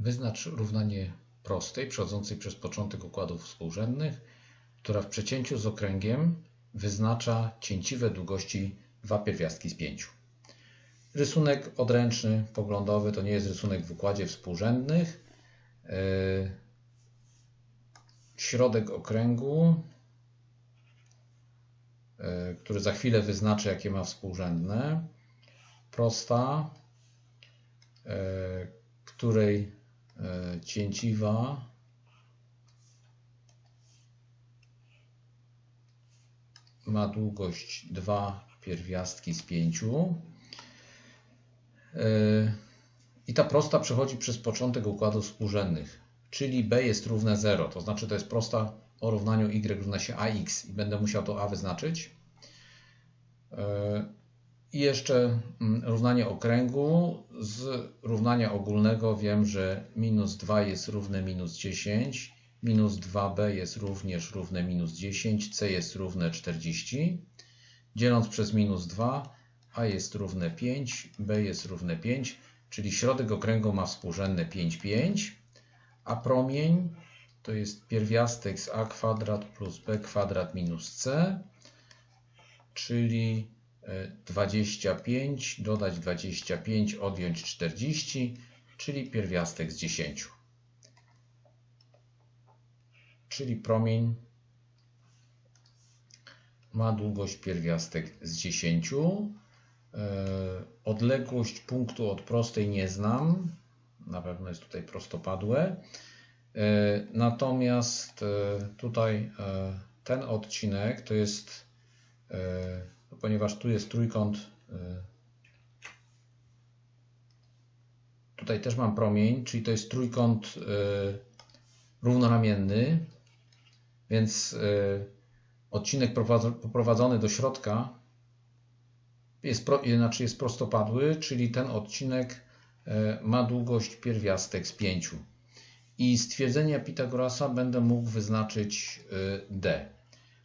Wyznacz równanie prostej przechodzącej przez początek układów współrzędnych, która w przecięciu z okręgiem wyznacza cięciwe długości dwa pierwiastki z pięciu. Rysunek odręczny, poglądowy, to nie jest rysunek w układzie współrzędnych. Yy, Środek okręgu, yy, który za chwilę wyznaczę, jakie ma współrzędne. Prosta, yy, której cięciwa ma długość 2 pierwiastki z 5. I ta prosta przechodzi przez początek układów współrzędnych, czyli b jest równe 0, to znaczy to jest prosta o równaniu y równa się ax i będę musiał to a wyznaczyć. I jeszcze mm, równanie okręgu. Z równania ogólnego wiem, że minus 2 jest równe minus 10, minus 2b jest również równe minus 10, c jest równe 40. Dzieląc przez minus 2, a jest równe 5, b jest równe 5, czyli środek okręgu ma współrzędne 5, 5, a promień to jest pierwiastek z a kwadrat plus b kwadrat minus c, czyli 25 dodać 25 odjąć 40, czyli pierwiastek z 10. Czyli promień ma długość pierwiastek z 10. Odległość punktu od prostej nie znam. Na pewno jest tutaj prostopadłe. Natomiast tutaj ten odcinek to jest, ponieważ tu jest trójkąt, tutaj też mam promień, czyli to jest trójkąt równoramienny, więc odcinek poprowadzony do środka jest, znaczy jest prostopadły, czyli ten odcinek ma długość pierwiastek z 5. I stwierdzenia Pitagorasa będę mógł wyznaczyć d,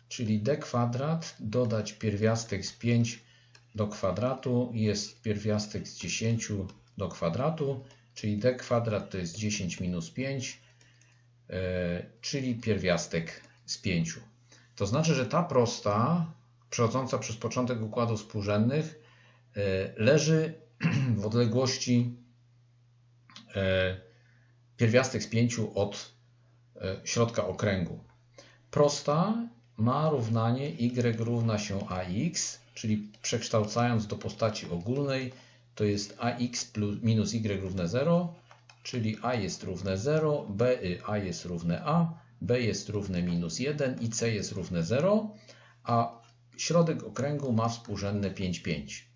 czyli d kwadrat dodać pierwiastek z 5 do kwadratu jest pierwiastek z 10 do kwadratu, czyli d kwadrat to jest 10 minus 5, czyli pierwiastek z 5. To znaczy, że ta prosta przechodząca przez początek układów współrzędnych leży w odległości pierwiastek z 5 od środka okręgu. Prosta ma równanie y równa się ax, czyli przekształcając do postaci ogólnej, to jest ax plus minus y równe 0, czyli a jest równe 0, b i a jest równe a, b jest równe minus 1 i c jest równe 0, a środek okręgu ma współrzędne 5, 5.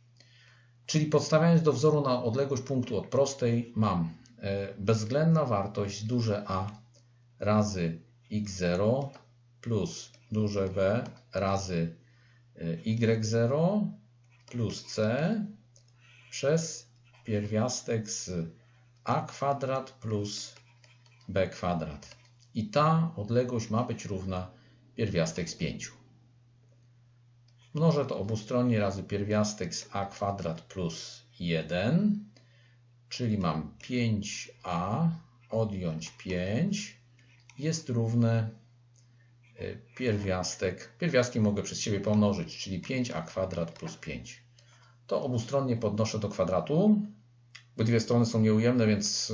Czyli podstawiając do wzoru na odległość punktu od prostej mam bezwzględna wartość duże A razy x0 plus duże B razy y0 plus c przez pierwiastek z a kwadrat plus b kwadrat. I ta odległość ma być równa pierwiastek z 5. Mnożę to obustronnie razy pierwiastek z a kwadrat plus 1, czyli mam 5a odjąć 5 jest równe pierwiastek. Pierwiastki mogę przez siebie pomnożyć, czyli 5a kwadrat plus 5. To obustronnie podnoszę do kwadratu. Obydwie strony są nieujemne, więc,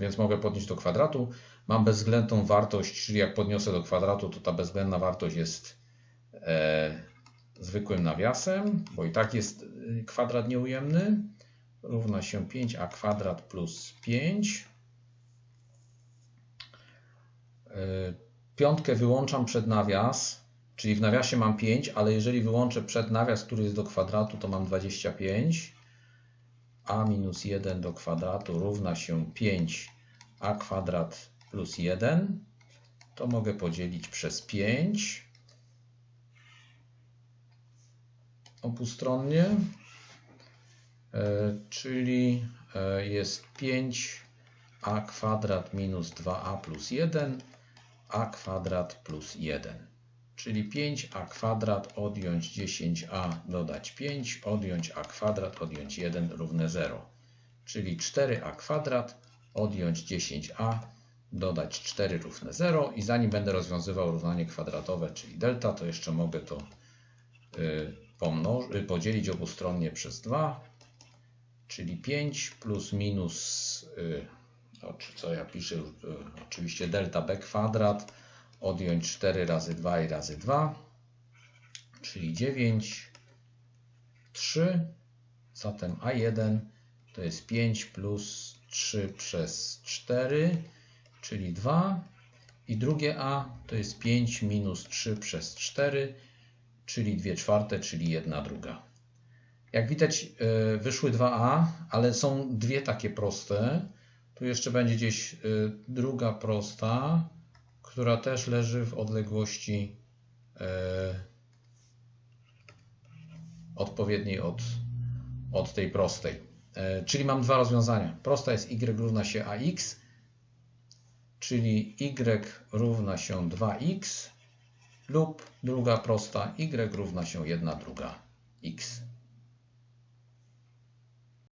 więc mogę podnieść do kwadratu. Mam bezwzględną wartość, czyli jak podniosę do kwadratu, to ta bezwzględna wartość jest e, zwykłym nawiasem, bo i tak jest kwadrat nieujemny. Równa się 5a kwadrat plus 5. Piątkę wyłączam przed nawias, czyli w nawiasie mam 5, ale jeżeli wyłączę przed nawias, który jest do kwadratu, to mam 25. a minus 1 do kwadratu równa się 5a kwadrat plus 1. To mogę podzielić przez 5 obustronnie, czyli jest 5a kwadrat minus 2a plus 1 a kwadrat plus 1. Czyli 5a kwadrat odjąć 10a dodać 5, odjąć a kwadrat odjąć 1 równe 0. Czyli 4a kwadrat odjąć 10a, dodać 4 równe 0 i zanim będę rozwiązywał równanie kwadratowe, czyli delta, to jeszcze mogę to y, y, podzielić obustronnie przez 2, czyli 5 plus minus, y, co ja piszę, y, oczywiście delta b kwadrat, odjąć 4 razy 2 i razy 2, czyli 9, 3, zatem a1 to jest 5 plus 3 przez 4, czyli 2 i drugie a to jest 5 minus 3 przez 4, czyli 2 czwarte, czyli 1 druga. Jak widać y, wyszły 2a, ale są dwie takie proste. Tu jeszcze będzie gdzieś y, druga prosta, która też leży w odległości y, odpowiedniej od, od tej prostej. E, Czyli mam dwa rozwiązania. Prosta jest y równa się ax, czyli y równa się 2x lub druga prosta y równa się 1 druga x.